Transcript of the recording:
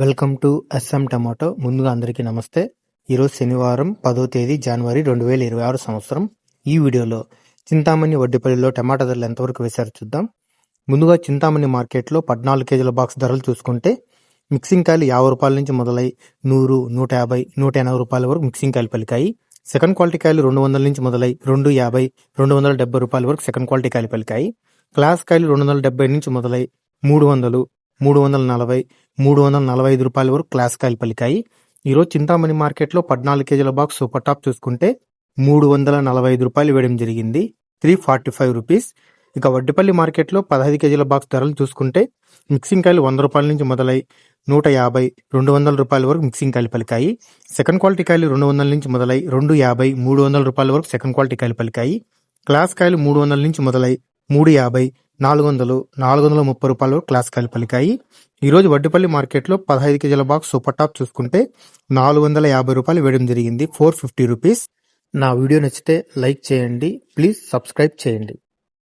Welcome to S M tomato. ముందుగా అందరికీ నమస్తే. ఈరోజు శనివారం పదో తేదీ జనవరి రెండు వేల ఇరవై ఆరు సంవత్సరం. ఈ వీడియోలో చింతామణి వడ్డీపల్లిలో టమాటా ధరలు ఎంతవరకు వేశారో చూద్దాం. ముందుగా చింతామణి మార్కెట్లో పద్నాలుగు కేజీల బాక్స్ ధరలు చూసుకుంటే మిక్సింగ్ కాయలు యాభై రూపాయల నుంచి మొదలై నూరు నూట యాభై నూట ఎనభై రూపాయల వరకు మిక్సింగ్ కాయలు పలికాయి. సెకండ్ క్వాలిటీ కాయలు రెండు వందల నుంచి మొదలై రెండు యాభై రెండు వందల డెబ్బై రూపాయల వరకు సెకండ్ క్వాలిటీ కాయలు పలికాయి. క్లాస్ కాయలు రెండు వందల డెబ్బై నుంచి మొదలై మూడు వందలు మూడు వందల నలభై మూడు వందల నలభై ఐదు రూపాయల వరకు క్లాస్ కాయలు పలికాయి. ఈరోజు చింతామణి మార్కెట్లో పద్నాలుగు కేజీల బాక్స్ సూపర్ టాప్ చూసుకుంటే మూడు వందల నలభై ఐదు రూపాయలు వేయడం జరిగింది. Three forty five rupees. ఇక వడ్డిపల్లి మార్కెట్లో పదహైదు కేజీల బాక్స్ ధరలు చూసుకుంటే మిక్సింగ్ కాయలు వంద రూపాయల నుంచి మొదలై నూట యాభై రెండు వందల రూపాయల వరకు మిక్సింగ్ కాయలు పలికాయి. సెకండ్ క్వాలిటీ కాయలు రెండు వందల నుంచి మొదలై రెండు యాభై మూడు వందల రూపాయల వరకు సెకండ్ క్వాలిటీ కాయలు పలికాయి. క్లాస్ కాయలు మూడు వందల నుంచి మొదలై మూడు యాభై నాలుగు వందలు నాలుగు వందల ముప్పై రూపాయలు క్లాస్ పలికాయి. ఈరోజు వడ్డిపల్లి మార్కెట్లో పదహైదు కేజీల బాక్స్ సూపర్ టాప్ చూసుకుంటే నాలుగు వందల యాభై రూపాయలు వేయడం జరిగింది. Four fifty rupees. నా వీడియో నచ్చితే లైక్ చేయండి. ప్లీజ్ సబ్స్క్రైబ్ చేయండి.